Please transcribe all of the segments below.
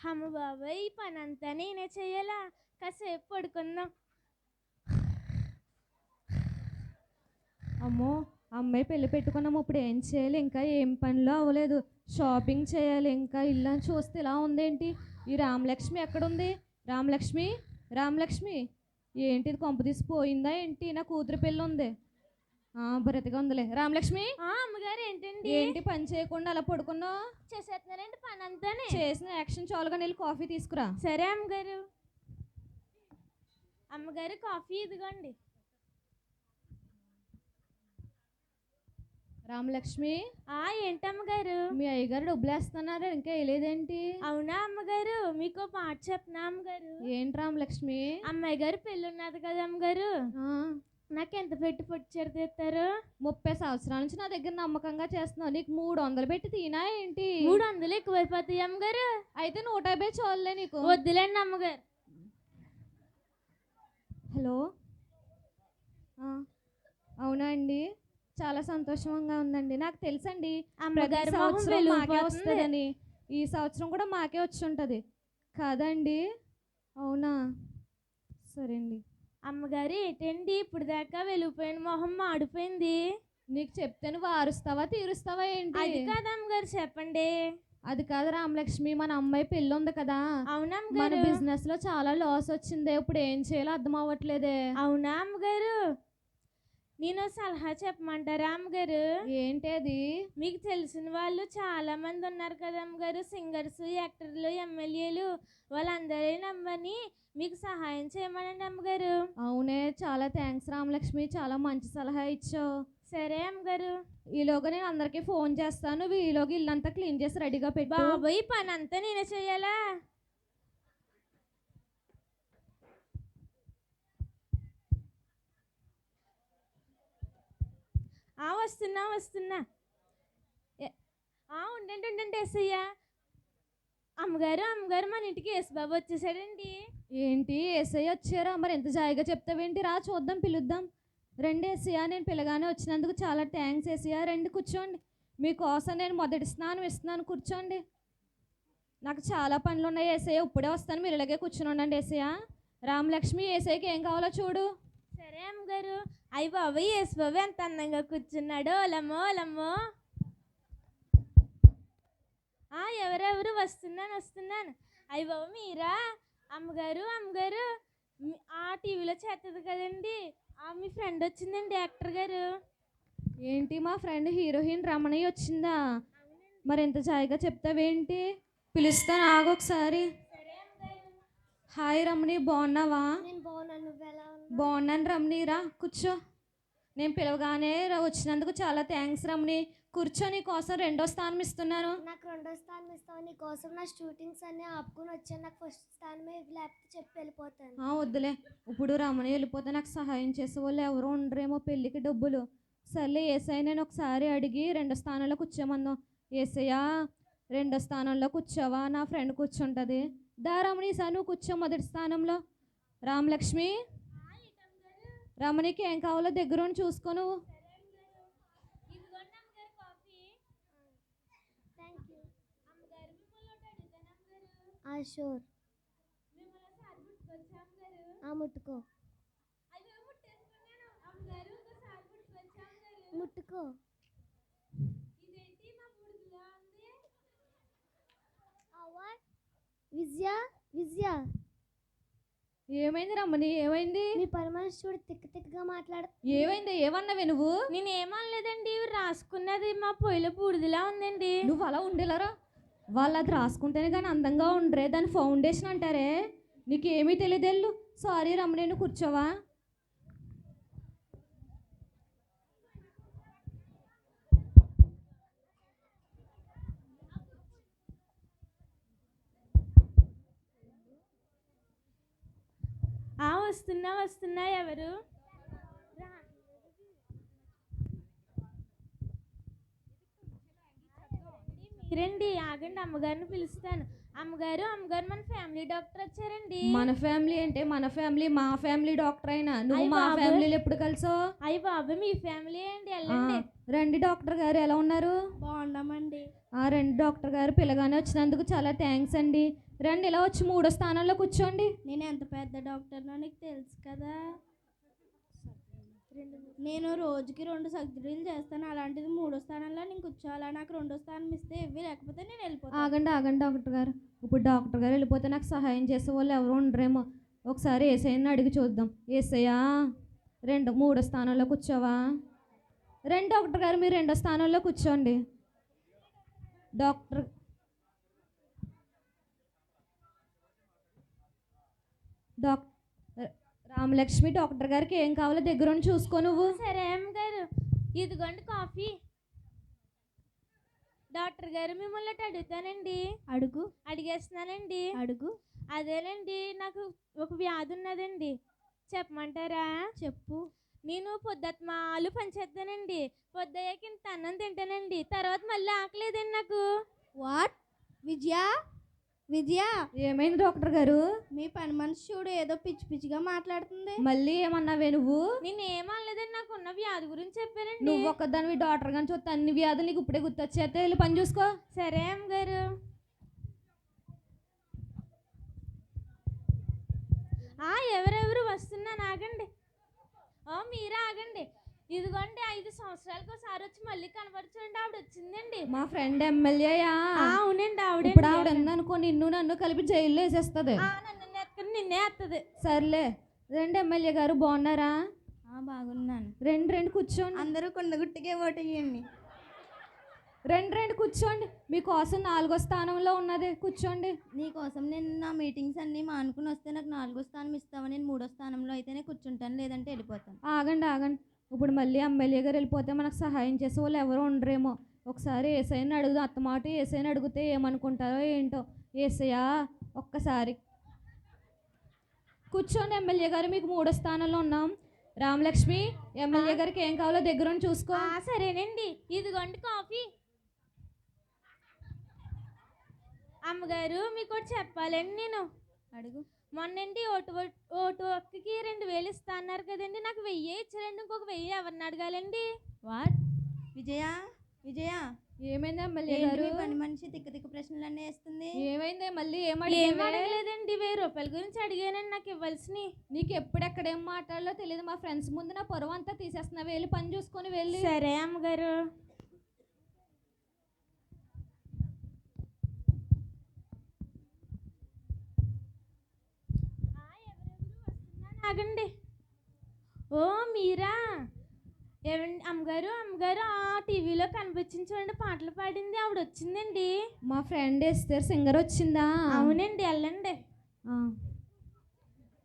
అమ్మ బాబాయ్ ఈ పని అంతా నేనే చేయాలా కాసేపు పడుకుందాం. అమ్మో అమ్మాయి పెళ్ళి పెట్టుకున్నాము ఇప్పుడు ఏం చేయాలి? ఇంకా ఏం పనిలో అవ్వలేదు. షాపింగ్ చేయాలి ఇంకా ఇల్లు అని చూస్తే ఇలా ఉందేంటి? ఈ రామలక్ష్మి ఎక్కడుంది? రామలక్ష్మి? రామలక్ష్మి? ఏంటిది కొంప తీసి పోయిందా ఏంటి? నా కూతురు పెళ్ళి ఉంది. బ్రతిగా ఉందిలే. రామలక్ష్మి? ఆ అమ్మగారు ఏంటండి? ఏంటి పని చేయకుండా అలా పడుకున్నావు? చేసేస్తున్నారండి పని అంతానే చేసిన యాక్షన్ చాలుగా నీళ్ళు కాఫీ తీసుకురా. సరే అమ్మగారు. అమ్మగారు కాఫీ ఇదిగోండి. రామలక్ష్మి? ఆ ఏంటమ్మగారు? మీ అయ్యగారు డబ్బులు వేస్తున్నారు ఇంకా వేయలేదేంటి? అవునా అమ్మగారు? మీకు మాట చెప్పనా అమ్మగారు? ఏంటి రామలక్ష్మి? అమ్మాయి గారు పెళ్ళి ఉన్నది కదా అమ్మగారు. నాకు ఎంత పెట్టి పొచ్చారు తెస్తారు ముప్పై సంవత్సరాల నుంచి నా దగ్గర నమ్మకంగా చేస్తున్నావు. నీకు మూడు వందలు పెట్టి తీనా ఏంటి? మూడు వందలు ఎక్కువైపోతాయి అమ్మగారు. అయితే నూట యాభై చాలులే నీకు. వద్దులేండి అమ్మగారు. హలో? అవునా అండి? చాలా సంతోషంగా ఉందండి. నాకు తెలుసండి ప్రతి సంవత్సరం మాకే. వస్తుందని. ఈ సంవత్సరం కూడా మాకే వచ్చి ఉంటుంది. కాదండి? అవునా? సరే అండి. అమ్మగారు ఏంటండి? ఇప్పుడు దాకా వెలిగిపోయిన మొహం మాడిపోయింది. నీకు చెప్తే నువ్వు ఆరుస్తావా తీరుస్తావా ఏంటి? అది కాదు అమ్మగారు చెప్పండి. అది కాదు రామలక్ష్మి మన అమ్మాయి పెళ్ళి ఉంది కదా. అవునా మన బిజినెస్లో చాలా లాస్ వచ్చింది ఇప్పుడు ఏం చేయాలో అర్థం అవ్వట్లేదే. అవునా అమ్మగారు? నేను సలహా చెప్పమంటారా అమ్మగారు ఏంటి అది మీకు తెలిసిన వాళ్ళు చాలా మంది ఉన్నారు కదా అమ్మగారు. సింగర్స్ యాక్టర్లు ఎమ్మెల్యేలు వాళ్ళందరి నమ్మని మీకు సహాయం చేయమనండి అమ్మగారు. అవునే చాలా థ్యాంక్స్ రామలక్ష్మి. చాలా మంచి సలహా ఇచ్చావు. సరే అమ్మగారు. ఈలోగా నేను అందరికీ ఫోన్ చేస్తాను. ఈలోగా ఇల్లంతా క్లీన్ చేసి రెడీగా పెట్టు. బాబాయ్ పని అంతా నేనే చెయ్యాలా? ఆ వస్తున్నా వస్తున్నా. ఆ ఉండండి ఉండండి ఎస్ఐయ్య అమ్మగారు అమ్మగారు మన ఇంటికి యేసుబాబు వచ్చేసాడండి. ఏంటి ఎస్ఐ వచ్చారా? మరి ఎంత జాయిగా చెప్తావేంటి? రా చూద్దాం పిలుద్దాం. రండి ఎస్ఐయా నేను పిల్లగానే వచ్చినందుకు చాలా థ్యాంక్స్ ఎస్ఐయా రండి కూర్చోండి. మీకోసం నేను మొదటి స్నానం ఇస్తున్నాను కూర్చోండి. నాకు చాలా పనులు ఉన్నాయి ఏసయ్య. ఇప్పుడే వస్తాను మీరు ఇలాగే కూర్చుని ఉండండి ఏసయ్య. రామలక్ష్మి ఏసైకి ఏం కావాలో చూడు. సరే అమ్మగారు అయ్యి బాబాయ్ యేసుబాబు ఎంత అందంగా కూర్చున్నాడో ఓలమ్మో ఓలమ్మో ఆ ఎవరెవరు? వస్తున్నాను వస్తున్నాను. అయ్యి బాబు మీరా? అమ్మగారు అమ్మగారు. ఆ టీవీలో చేస్తుంది కదండి. ఆ మీ ఫ్రెండ్ వచ్చిందండి యాక్టర్ గారు. ఏంటి మా ఫ్రెండ్ హీరోయిన్ రమణి వచ్చిందా? మరి ఎంత జాయిగా చెప్తావేంటి? పిలుస్తాను ఆగు ఒకసారి. హాయ్ రమణి బాగున్నావా? నేను బాగున్నాను నువ్వు ఎలా బాగున్నాను రమణి రా కూర్చో. నేను పిలవగానే వచ్చినందుకు చాలా థ్యాంక్స్ రమణి. కూర్చో నీ కోసం రెండో స్థానం ఇస్తున్నాను. నాకు రెండో స్థానం ఇస్తావు నీ కోసం నా షూటింగ్స్ అన్నీ ఆపుకుని వచ్చాను. నాకు ఫస్ట్ స్థానమే లేకపోతే చెప్పి వెళ్ళిపోతాను. ఆ, వద్దులే. ఇప్పుడు రమణి వెళ్ళిపోతే నాకు సహాయం చేసే వాళ్ళు ఎవరు ఉండరేమో పెళ్ళికి డబ్బులు. సర్లే ఏసఐ నేను ఒకసారి అడిగి రెండో స్థానంలో కూర్చోమందాం. ఏసయ్యా రెండో స్థానంలో కూర్చోవా? నా ఫ్రెండ్ కూర్చుంటుంది. దా రమణి ఈసారి నువ్వు కూర్చో మొదటి స్థానంలో. రామలక్ష్మి రమణికి ఏం కావాలో దగ్గర ఉండి చూసుకో నువ్వు. షూర్ ముట్టుకో. ముట్టుకో. విజయ విజయ. ఏమైంది రమణి ఏమైంది? మీ చూడు తిక్క తిక్కగా మాట్లాడు ఏమైంది? ఏమన్నావే నువ్వు? నేను ఏమనలేదండి రాసుకున్నది మా పొయ్యిలో బూడిదిలా ఉందండి. నువ్వు అలా ఉండేలారా? వాళ్ళు అది రాసుకుంటేనే కానీ అందంగా ఉండరే దాని ఫౌండేషన్ అంటారే. నీకు ఏమీ తెలియదేళ్ళు సారీ రమణి నువ్వు కూర్చోవా? ఆ వస్తున్నా వస్తున్నా ఎవరు. మీరండి ఆగండి అమ్మగారిని పిలుస్తాను. అమ్మగారు అమ్మగారు మన ఫ్యామిలీ డాక్టర్ వచ్చారండి. మన ఫ్యామిలీ అంటే మన ఫ్యామిలీ మా ఫ్యామిలీ డాక్టర్ అయినా. నువ్వు మా. ఫ్యామిలీలో ఎప్పుడు కలిసో అయ్యి బాబు మీ ఫ్యామిలీ అండి వెళ్ళండి. రండి డాక్టర్ గారు ఎలా ఉన్నారు? బాగున్నామండి. ఆ రండి డాక్టర్ గారు పిల్లగానే వచ్చినందుకు చాలా థ్యాంక్స్ అండి. రండి ఇలా వచ్చి మూడో స్థానంలో కూర్చోండి. నేను ఎంత పెద్ద డాక్టర్నో నీకు తెలుసు కదా? నేను రోజుకి రెండు సర్జరీలు చేస్తాను. అలాంటిది మూడో స్థానంలో నేను కూర్చోవాలా? నాకు రెండో స్థానం ఇస్తే ఇవ్వి లేకపోతే నేను వెళ్ళిపోతాను ఆగండి ఆగండి డాక్టర్ గారు. ఇప్పుడు డాక్టర్ గారు వెళ్ళిపోతే నాకు సహాయం చేసే వాళ్ళు ఎవరు ఉండరేమో. ఒకసారి ఏసఐని అడిగి చూద్దాం. ఏసయ్యా రెండు మూడో స్థానంలో కూర్చోవా? రెండు డాక్టర్ గారు మీరు రెండో స్థానంలో కూర్చోండి. డాక్టర్ డాక్ రామలక్ష్మి డాక్టర్ గారికి ఏం కావాలో దగ్గర ఉండి చూసుకో నువ్వు. సరే అమ్మగారు. ఇదిగోండి కాఫీ. డాక్టర్ గారు మిమ్మల్ని అడుగుతానండి. అడుగు. అడిగేస్తున్నానండి. అడుగు. అదేనండి నాకు ఒక వ్యాధి ఉన్నదండి. చెప్పమంటారా? చెప్పు. నేను పొద్దుత్మాలు పనిచేస్తానండి పొద్దుయ్యాక ఇంత అన్నం తింటానండి. తర్వాత మళ్ళీ ఆకలేదండి నాకు. వాట్? విజయ? విజయ ఏమైంది డాక్టర్ గారు? మీ పని మనిషి చూడు ఏదో పిచ్చి పిచ్చిగా మాట్లాడుతుంది. మళ్ళీ ఏమన్నావే నువ్వు? నేను ఏమనలేదండి నాకు ఉన్న వ్యాధి గురించి చెప్పానండి నువ్వు ఒక్కదానివి డాక్టర్ గాని చూస్తే అన్ని వ్యాధులు నీకు ఇప్పుడే గుర్తొచ్చేస్తే వెళ్ళి పని చూసుకో. సరే అమ్మగారు. ఆ ఎవరెవరు వస్తున్నాను ఆగండి ఓ మీరే ఆగండి. ఇదిగోండి ఐదు సంవత్సరాలకు ఒకసారి వచ్చి మళ్ళీ కనపరచండి. ఆవిడ వచ్చిందండి మా ఫ్రెండ్ ఎమ్మెల్యేయా. ఆ, అవునండి ఆవిడ ఇప్పుడు ఆవిడ ఉందనుకో నిన్ను నన్ను కలిపి జైల్లో వేసేస్తుంది. నన్ను నిన్నే ఎత్తది. సర్లే రెండు ఎమ్మెల్యే గారు బాగున్నారా? ఆ, బాగున్నాను. రెండు రెండు కూర్చోండి. అందరూ కొండగుట్టికే ఓటేయండి రెండు రెండు కూర్చోండి. మీకోసం నాలుగో స్థానంలో ఉన్నది కూర్చోండి. నీకోసం నేను నా మీటింగ్స్ అన్నీ మానుకుని వస్తే నాకు నాలుగో స్థానం ఇస్తావా? నేను మూడో స్థానంలో అయితేనే కూర్చుంటాను లేదంటే వెళ్ళిపోతాను. ఆగండి ఆగండి. ఇప్పుడు మళ్ళీ ఎమ్మెల్యే గారు వెళ్ళిపోతే మనకు సహాయం చేసే వాళ్ళు ఎవరు ఉండరేమో. ఒకసారి ఏసైని అడుగుదాం అత్తమాట ఏసైని అడిగితే ఏమనుకుంటారో ఏంటో. ఏసయ్యా ఒక్కసారి. కూర్చోండి ఎమ్మెల్యే గారు మీకు మూడో స్థానంలో ఉన్నాం. రామలక్ష్మి ఎమ్మెల్యే గారికి ఏం కావాలో దగ్గరుండి చూసుకో. సరేనండి. ఇదిగోండి కాఫీ. అమ్మగారు మీకు చెప్పాలండి నేను. అడుగు. మొన్నండి ఓటు ఓట్- ఒక్కకి రెండు వేలు ఇస్తా అన్నారు కదండి. నాకు వెయ్యి ఇచ్చారండి. ఇంకొక వెయ్యి ఎవరిని అడగాలండి? వాట్? విజయ? విజయ? ఏమైంది ఎమ్మెల్యే ఏంటి మీ పని మనిషి తిక్క తిక్క ప్రశ్నలన్నీ వేస్తుంది? ఏమైంది మళ్ళీ ఏం ఏమడిగా అడగలేదండి. వెయ్యి రూపాయల గురించి అడిగానండి నాకు ఇవ్వాల్సినవి. నీకు ఎప్పుడెక్కడ ఏం మాట్లాడాలో తెలియదు. మా ఫ్రెండ్స్ ముందు నా పొరవ అంతా తీసేస్తున్నా. వెళ్ళి పని చూసుకొని వెళ్ళి. సరే అమ్మగారు ఆ, ఎవరెవరు వస్తున్నాను, ఆగండి. ఓ మీరా? ఏమండి అమ్మగారు అమ్మగారు ఆ టీవీలో కనిపించింది చూడండి పాటలు పాడింది ఆవిడ వచ్చిందండి మా ఫ్రెండ్ ఎస్తేర్ సింగర్ వచ్చిందా? అవునండి వెళ్ళండి ఆ.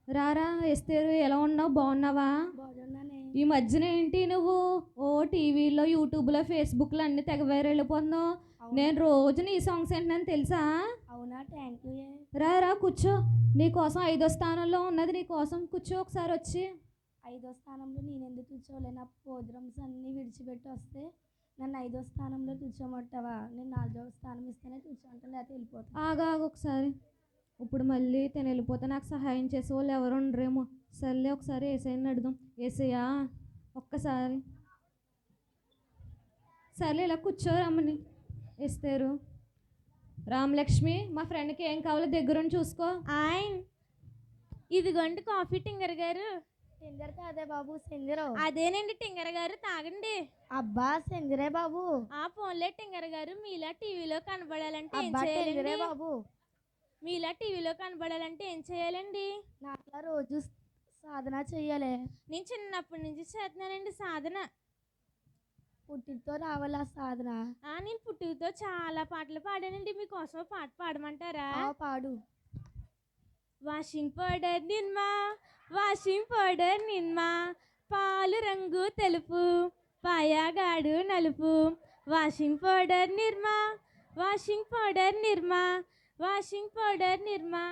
రారా ఎస్తేరు ఎలా ఉన్నావు బాగున్నావా? బాగున్నానే. ఈ మధ్యన ఏంటి నువ్వు? ఓ టీవీలో యూట్యూబ్లో ఫేస్బుక్లో అన్ని తెగ వైరల్ వెళ్ళిపోతున్నావు నేను రోజు నీ సాంగ్స్ ఏంటని తెలుసా? అవునా థ్యాంక్ యూ రా రా కూర్చో. నీ కోసం ఐదో స్థానంలో ఉన్నది నీ కోసం కూర్చో ఒకసారి వచ్చి. ఐదో స్థానంలో నేను ఎందుకు కూర్చోలే నా ప్రోగ్రామ్స్ అన్నీ విడిచిపెట్టి వస్తే నన్ను ఐదో స్థానంలో కూర్చోమంటావా? నేను నాలుగో స్థానం ఇస్తేనే కూర్చోంటాను లేకపోతే వెళ్ళిపోతాను ఆగా ఆగు ఒకసారి. ఇప్పుడు మళ్ళీ తను వెళ్ళిపోతే నాకు సహాయం చేసే వాళ్ళు ఎవరు ఉండరేమో. సర్లే ఒకసారి ఏసైని అడుగుదాం ఏసయ్యా ఒక్కసారి. సర్లే ఇలా కూర్చోరమ్మని ఇస్తారు రామలక్ష్మి మా ఫ్రెండ్కి ఏం కావాలో దగ్గరుండి చూసుకో. ఆయన ఇదిగోండి కాఫీ టింగర్ గారు. సింగర్ కాదే బాబు సింగరు. అదేనండి టింగర్ గారు తాగండి. అబ్బా సింగరే బాబు. ఆ ఫోన్లే టింగర్ గారు మీలా టీవీలో కనబడాలంటే ఏం చేయాలండి? బాబు. మీలా టీవీలో కనబడాలంటే ఏం చేయాలండి? నాట్లా రోజు సాధన చెయ్యాలి. నేను చిన్నప్పటి నుంచి చేస్తున్నానండి సాధన. పుట్టితో రావాలి సాధన? ఆ నేను పుట్టుకతో చాలా పాటలు పాడానండి. మీకోసం ఓ పాట పాడమంటారా? ఆ పాడు. వాషింగ్ పౌడర్ నిన్మా వాషింగ్ పౌడర్ నిన్మా పాలు రంగు తెలుపు పాయాగాడు నలుపు. వాషింగ్ పౌడర్ నిర్మా వాషింగ్ పౌడర్ నిర్మా వాషింగ్ పౌడర్ నిర్మా.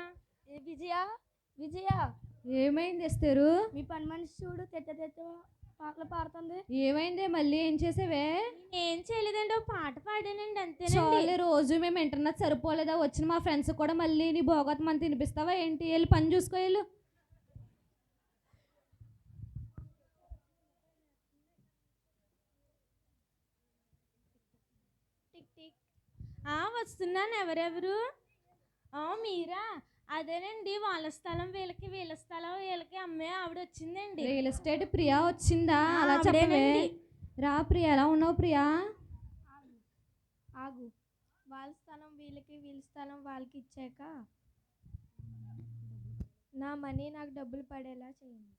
ఏ విజయ విజయ. ఏమైంది ఇస్తారు మీ పని మనిషి చూడు తెట్ట తెట్ట పాటలు పాడుతుంది. ఏమైంది? మళ్ళీ ఏం చేసావే? ఏం చేయలేదండి ఒక పాట పాడానండి అంతేనండి. చాలు రోజు మేము ఇంటర్నెట్ సరిపోలేదా? వచ్చిన మా ఫ్రెండ్స్ కూడా మళ్ళీ నీ భోగత్ మన తినిపిస్తావా ఏంటి? వెళ్ళి పని చూసుకో వెళ్ళు. Tick tick. ఆ వస్తున్నాను ఎవరెవరు? ఆ మీరా? అదేనండి వాళ్ళ స్థలం వీళ్ళకి వీళ్ళ స్థలం వీళ్ళకి అమ్మే ఆవిడ వచ్చిందండి రియల్ ఎస్టేట్ ప్రియా వచ్చిందా? అలా చెప్పవే. ఆవిడేనండి. రా ప్రియా ఎలా ఉన్నావు ప్రియా? ఆగు వాళ్ళ స్థలం వీళ్ళకి వీళ్ళ స్థలం వాళ్ళకి ఇచ్చాక నా మనీ నాకు డబ్బులు పడేలా చేయండి.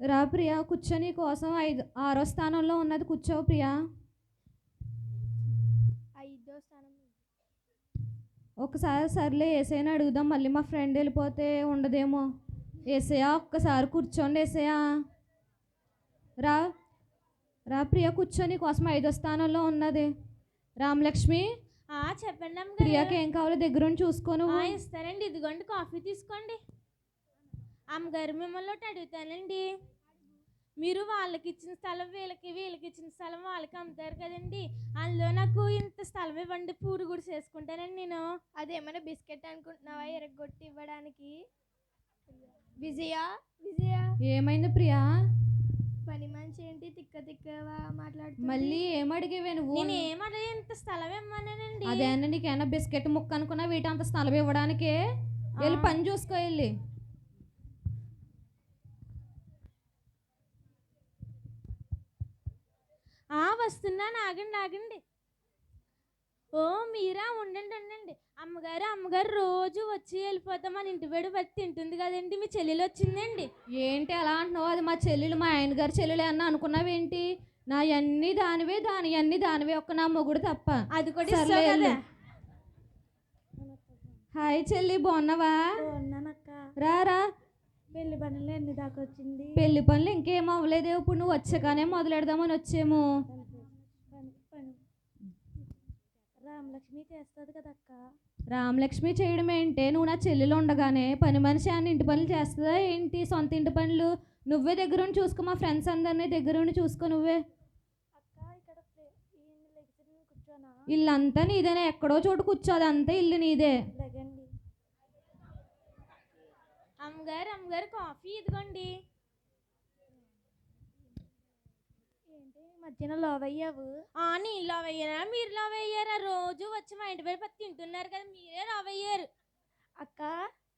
రా ప్రియా కూర్చో నీ కోసం. ఐదు ఆరో స్థానంలో ఉన్నది కూర్చో ప్రియా. ఐదో స్థానం ఒకసారి సర్లే ఏసైనా అడుగుదాం మళ్ళీ మా ఫ్రెండ్ వెళ్ళిపోతే ఉండదేమో. ఏసయా ఒక్కసారి కూర్చోండి ఏసయా రా రా ప్రియా కూర్చో నీ కోసం ఐదో స్థానంలో ఉన్నది. రామలక్ష్మి చెప్పండి ప్రియాకి ఏం కావాలో దగ్గరుండి చూసుకో ఆ, నువ్వు ఇస్తారండి ఇదిగోండి కాఫీ తీసుకోండి. అమ్మగారు మిమ్మల్ని ఒకటి అడుగుతానండి. మీరు వాళ్ళకి ఇచ్చిన స్థలం వీళ్ళకి వీళ్ళకి ఇచ్చిన స్థలం వాళ్ళకి అమ్ముతారు కదండి. అందులో నాకు ఇంత స్థలం ఇవ్వండి పూరు కూడా చేసుకుంటానండి నేను. అదేమైనా బిస్కెట్ అనుకుంటున్నావా ఎరగొట్టి ఇవ్వడానికి? విజయ విజయ. ఏమైంది ప్రియా? పని మనిషి ఏంటి? తిక్క తిక్కగా మాట్లాడుతుంది. మళ్ళీ ఏమడిగేవే నువ్వు? నేను ఏమన్నా ఇంత స్థలం ఇమ్మన్నానండి. అదే అన్న నీకేమైనా బిస్కెట్ ముక్క అనుకున్నా వీటి అంత స్థలం ఇవ్వడానికి. వెళ్ళి. పని చూసుకో వెళ్ళి ఆ వస్తున్నాను ఆగండి ఆగండి ఓ మీరా ఉండండి ఉండండి. అమ్మగారు అమ్మగారు రోజు వచ్చి వెళ్ళిపోతాం. మన ఇంటి బడి వచ్చి తింటుంది కదండి మీ చెల్లెలు వచ్చిందండి. ఏంటి అలా అంటున్నావు? అది మా చెల్లెలు మా ఆయన గారి చెల్లెలు అన్న అనుకున్నావేంటి? నా అన్ని దానివే దాని అన్ని దానివే ఒక్క నా మొగుడు తప్ప. అది కూడా. కదా. హాయ్ చెల్లి బాగున్నావా? రా పెళ్ళి పనులు ఎన్ని దాకా వచ్చింది? పెళ్ళి పనులు ఇంకేం అవ్వలేదు. ఇప్పుడు నువ్వు వచ్చాకనే మొదలెడదామని వచ్చేము పని పని రామలక్ష్మి చేస్తుంది కదక్క? రామలక్ష్మి చేయడం ఏంటి నువ్వు నా చెల్లెలు ఉండగానే పని మనిషి అని ఇంటి పనులు చేస్తుందా ఏంటి? సొంత ఇంటి పనులు? నువ్వే దగ్గరుండి చూసుకో మా ఫ్రెండ్స్ అందరినీ దగ్గరుండి చూసుకో నువ్వే. అక్క ఇక్కడ కూర్చోనా? ఇల్లంతా నీదేనే ఎక్కడో చోటు కూర్చోదు అంతా ఇల్లు నీదే. అమ్మగారు అమ్మగారు కాఫీ ఇదిగోండి ఏంటి ఈ మధ్యన లవ్ అయ్యావు? ఆ నేను లవ్ అయ్యారా మీరు లవ్ అయ్యారా? రోజు వచ్చి మా ఇంటి పత్తి తింటున్నారు కదా మీరే లవ్ అయ్యారు. అక్క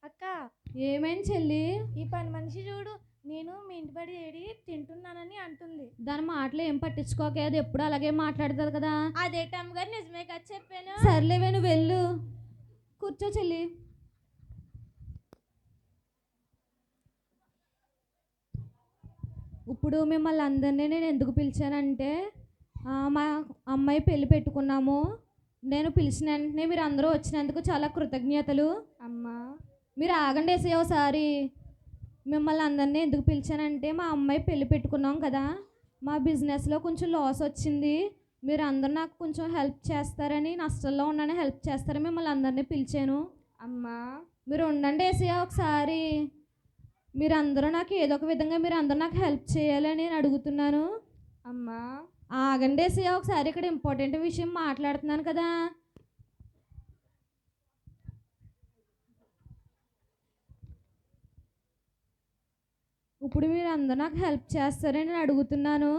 అక్క ఏమైంది చెల్లి? ఈ పని మనిషి చూడు నేను మీ ఇంటి బడి ఏడి తింటున్నానని అంటుంది. దాని మాటలు ఏం పట్టించుకోకే అది ఎప్పుడు అలాగే మాట్లాడుతుంది కదా. అదేట అమ్మగారు నిజమే కదా చెప్పాను. సర్లేవే నువ్వు వెళ్ళు. కూర్చో చెల్లి. ఇప్పుడు మిమ్మల్ని అందరినీ నేను ఎందుకు పిలిచానంటే మా అమ్మాయి పెళ్ళి పెట్టుకున్నాము. నేను పిలిచిన వెంటనే మీరు అందరూ వచ్చినందుకు చాలా కృతజ్ఞతలు. అమ్మా. మీరు ఆగండి వేసే ఒకసారి. మిమ్మల్ని అందరినీ ఎందుకు పిలిచానంటే మా అమ్మాయి పెళ్ళి పెట్టుకున్నాం కదా మా బిజినెస్లో కొంచెం లాస్ వచ్చింది. మీరు అందరూ నాకు కొంచెం హెల్ప్ చేస్తారని నష్టంలో ఉన్నాను హెల్ప్ చేస్తారని మిమ్మల్ని అందరినీ పిలిచాను. అమ్మా. మీరు ఉండండి ఏసయ్య ఒకసారి. మీరు అందరూ నాకు ఏదో ఒక విధంగా మీరు అందరూ నాకు హెల్ప్ చేయాలని నేను అడుగుతున్నాను. అమ్మా. ఆగండి ఏసయ్య ఒకసారి ఇక్కడ ఇంపార్టెంట్ విషయం మాట్లాడుతున్నాను కదా. ఇప్పుడు మీరు అందరూ నాకు హెల్ప్ చేస్తారని నేను అడుగుతున్నాను.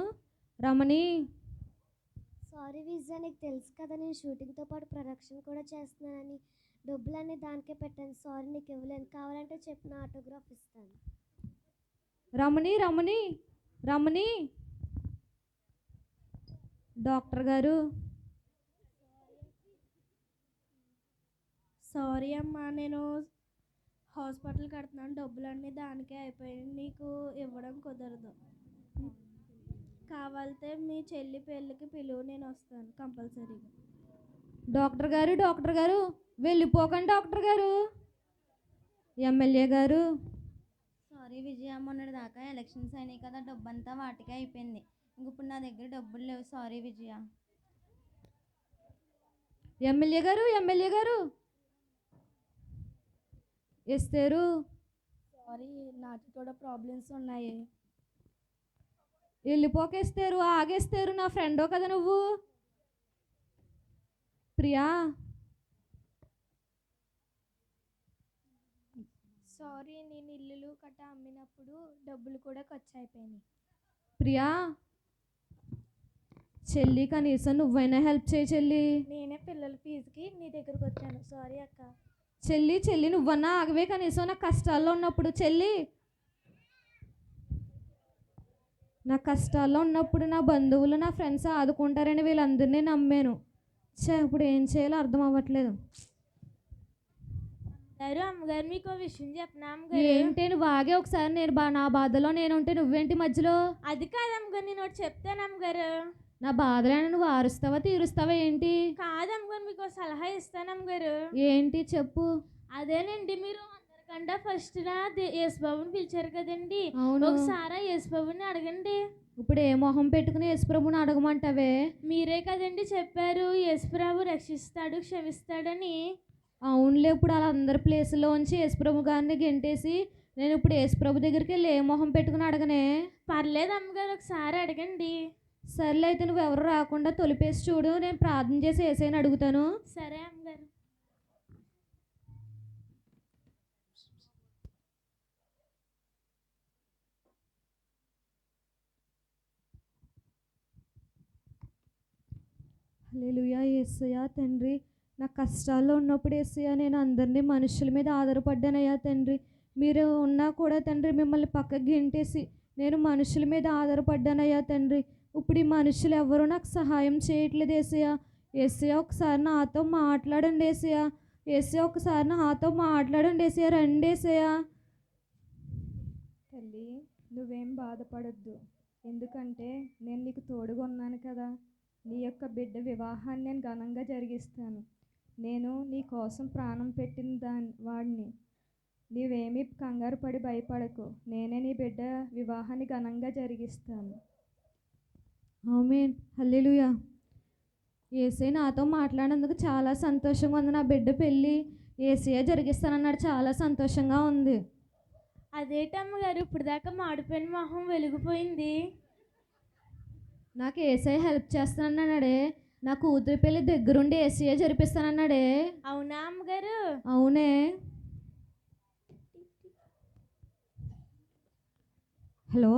రమణి. సారీ విజయ నీకు తెలుసు కదా నేను షూటింగ్తో పాటు ప్రొడక్షన్ కూడా చేస్తున్నానని. డబ్బులన్నీ దానికే పెట్టాను సారీ నీకు ఇవ్వలేను. కావాలంటే చెప్పిన ఆటోగ్రాఫ్ ఇస్తాను. రమణి రమణి రమణి. డాక్టర్ గారు. సారీ అమ్మా నేను హాస్పిటల్ కడుతున్నాను. డబ్బులన్నీ దానికే అయిపోయాయి నీకు ఇవ్వడం కుదరదు. కావాలితే మీ చెల్లి పెళ్ళికి పిలువు నేను వస్తాను కంపల్సరీగా. డాక్టర్ గారు డాక్టర్ గారు. వెళ్ళిపోకండి డాక్టర్ గారు. ఎమ్మెల్యే గారు. సారీ విజయ మొన్నటి దాకా ఎలక్షన్స్ అయినాయి కదా డబ్బు అంతా వాటికే అయిపోయింది. ఇంక ఇప్పుడు నా దగ్గర డబ్బులు లేవు. సారీ విజయ. ఎమ్మెల్యే గారు ఎమ్మెల్యే గారు. ఎస్తారు. సారీ నాకు కూడా ప్రాబ్లమ్స్ ఉన్నాయి. వెళ్ళిపోకేస్తారు ఆగేస్తారు నా ఫ్రెండో కదా నువ్వు. ప్రియా. సారీ నేను ఇల్లులు కట్ట అమ్మినప్పుడు డబ్బులు కూడా ఖర్చు అయిపోయినాయి ప్రియా! చెల్లి కనీసం నువ్వైనా హెల్ప్ చేయి చెల్లి. నేనే పిల్లల ఫీజుకి నీ దగ్గరకు వచ్చాను. సారీ అక్క. చెల్లి చెల్లి నువ్వన్నా ఆగవే కనీసం నా కష్టాల్లో ఉన్నప్పుడు చెల్లి. నా కష్టాల్లో ఉన్నప్పుడు నా బంధువులు నా ఫ్రెండ్స్ ఆదుకుంటారని వీళ్ళందరినీ నమ్మాను. ఛే ఇప్పుడు ఏం చేయాలో అర్థం అవ్వట్లేదు. గారు అమ్మగారు మీకు ఓ విషయం చెప్పనా అమ్మగారు? ఏంటి నువ్వు ఆగే ఒకసారి నేను బా నా బాధలో నేను ఉంటే నువ్వేంటి మధ్యలో? అది కాదు అమ్మగారు నేను ఒకటి చెప్తాను అమ్మగారు. నా బాధలను నువ్వు ఆరుస్తావా తీరుస్తావా ఏంటి? కాదు అమ్మగారు మీకు సలహా ఇస్తాను అమ్మగారు. ఏంటి చెప్పు. అదేనండి మీరు అందరికంటే ఫస్ట్ నా యేసుబాబుని పిలిచారు కదండి. అవును. ఒకసారి ఆ యేసుబాబుని అడగండి. ఇప్పుడు ఏ మొహం పెట్టుకుని యేసుప్రభుని అడగమంటావే? మీరే కదండి చెప్పారు యేసుప్రభు రక్షిస్తాడు క్షమిస్తాడని. అవునులే ఇప్పుడు వాళ్ళందరి ప్లేస్లోంచి యేసుప్రభు గారిని గెంటేసి నేను ఇప్పుడు యేసుప్రభు దగ్గరికి వెళ్ళి ఏ మొహం పెట్టుకుని అడగనే? పర్లేదు అమ్మగారు ఒకసారి అడగండి. సర్లే అయితే నువ్వు ఎవరు రాకుండా తొలిపేసి చూడు. నేను ప్రార్థన చేసి వేసేయని అడుగుతాను. సరే అమ్మగారు. హల్లెలూయా యేసయ్యా తండ్రి. నా కష్టాల్లో ఉన్నప్పుడు యేసయ్యా నేను అందరినీ మనుషుల మీద ఆధారపడ్డానయ్యా తండ్రి. మీరు ఉన్నా కూడా తండ్రి మిమ్మల్ని పక్కకి గెంటేసి నేను మనుషుల మీద ఆధారపడ్డానయ్యా తండ్రి. ఇప్పుడు ఈ మనుషులు ఎవరూ నాకు సహాయం చేయట్లేదు ఏసయ్యా. ఏసయ్యా ఒకసారి నాతో మాట్లాడండి ఏసయ్యా. ఏసయ్యా ఒకసారి నాతో మాట్లాడండి ఏసయ్యా. రండి ఏసయ్యా. తల్లి నువ్వేం బాధపడద్దు. ఎందుకంటే నేను నీకు తోడుగా ఉన్నాను కదా. నీ యొక్క బిడ్డ వివాహాన్ని నేను ఘనంగా జరిగిస్తాను. నేను నీ కోసం ప్రాణం పెట్టిన దాని వాడిని. నీవేమీ కంగారు పడి భయపడకు. నేనే నీ బిడ్డ. వివాహాన్ని ఘనంగా జరిగిస్తాను. ఆమెన్. హల్లెలూయా. ఏసై నాతో మాట్లాడినందుకు చాలా సంతోషంగా ఉంది. నా బిడ్డ పెళ్ళి ఏసయ్య జరిగిస్తానన్నాడు. చాలా సంతోషంగా ఉంది. అదేటమ్మగారు ఇప్పుడు దాకా మాడిపోయిన మొహం వెలిగిపోయింది. నాకు ఏసఐ హెల్ప్ చేస్తానన్నాడే. నా కూతురి పెళ్ళి దగ్గరుండి ఏసీఏ జరిపిస్తానన్నాడే. అవునా అమ్మగారు? అవునే. హలో?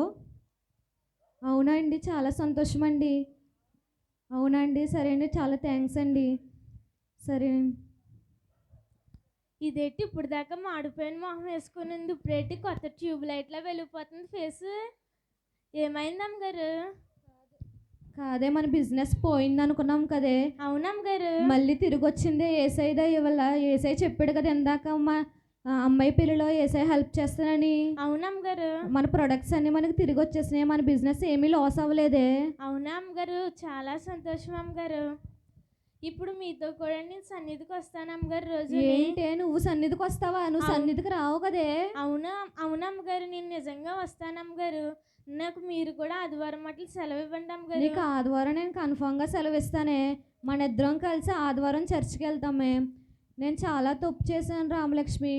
అవునా అండి చాలా సంతోషం అండి అవునా అండి సరే అండి చాలా థ్యాంక్స్ అండి. సరే. ఇదేంటి ఇప్పుడు దాకా మాడిపోయిన మొహం వేసుకునింది ఇప్పుడేంటి కొత్త ట్యూబ్ లైట్లా వెలిగిపోతుంది ఫేస్? ఏమైంది అమ్మగారు? కాదే మన బిజినెస్ పోయింది అనుకున్నాం కదే. అవునా అమ్మగారు మళ్ళీ తిరిగి వచ్చిందే ఏసఐ దయ వల్ల ఏసఐ చెప్పాడు కదా ఇందాక మా అమ్మాయి పెళ్ళిలో ఏసఐ హెల్ప్ చేస్తానని. అవునా అమ్మగారు మన ప్రొడక్ట్స్ అన్ని మనకి తిరిగి వచ్చేసినాయి మన బిజినెస్ ఏమీ లాస్ అవ్వలేదే. అవునా అమ్మగారు చాలా సంతోషం అమ్మగారు ఇప్పుడు మీతో కూడా నేను సన్నిధికి వస్తాను అమ్మగారు రోజు ఏంటే నువ్వు సన్నిధికి వస్తావా? నువ్వు అవును. సన్నిధికి రావు కదే. అవునా అవునా అమ్మగారు నేను నిజంగా వస్తాను అమ్మగారు. నాకు మీరు కూడా ఆదివారం అట్లా సెలవు ఇవ్వండి అమ్మగారు. నీకు ఆదివారం నేను కన్ఫామ్గా సెలవు ఇస్తానే మన ఇద్దరం కలిసి ఆదివారం చర్చికి వెళ్తామే నేను చాలా తప్పు చేశాను రామలక్ష్మి.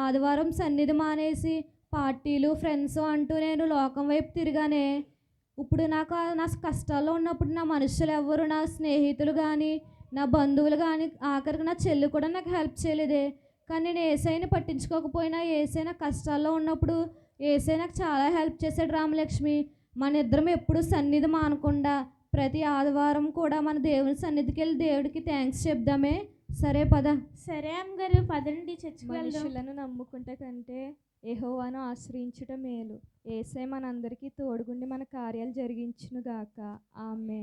ఆదివారం సన్నిధి మానేసి పార్టీలు ఫ్రెండ్స్ అంటూ నేను లోకం వైపు తిరిగానే. ఇప్పుడు నాకు నా కష్టాల్లో ఉన్నప్పుడు నా మనుషులు ఎవ్వరు నా స్నేహితులు కానీ నా బంధువులు కానీ ఆఖరికి నా చెల్లి కూడా నాకు హెల్ప్ చేయలేదే. కానీ నేను ఏసైని పట్టించుకోకపోయినా ఏసై నా కష్టాల్లో ఉన్నప్పుడు ఏసై నాకు చాలా హెల్ప్ చేశాడు రామలక్ష్మి. మన ఇద్దరం ఎప్పుడు సన్నిధి మానకుండా ప్రతి ఆదివారం కూడా మన దేవుని సన్నిధికి వెళ్ళి దేవుడికి థ్యాంక్స్ చెప్దామే. సరే పద. సరే అమ్మగారు పదండి చర్చికి మనుషులను నమ్ముకుంటే కంటే ఎహోవాను ఆశ్రయించుట మేలు. ఏసే మనందరికీ తోడుగుండి మన కార్యాలు జరిగించునుగాక. ఆమె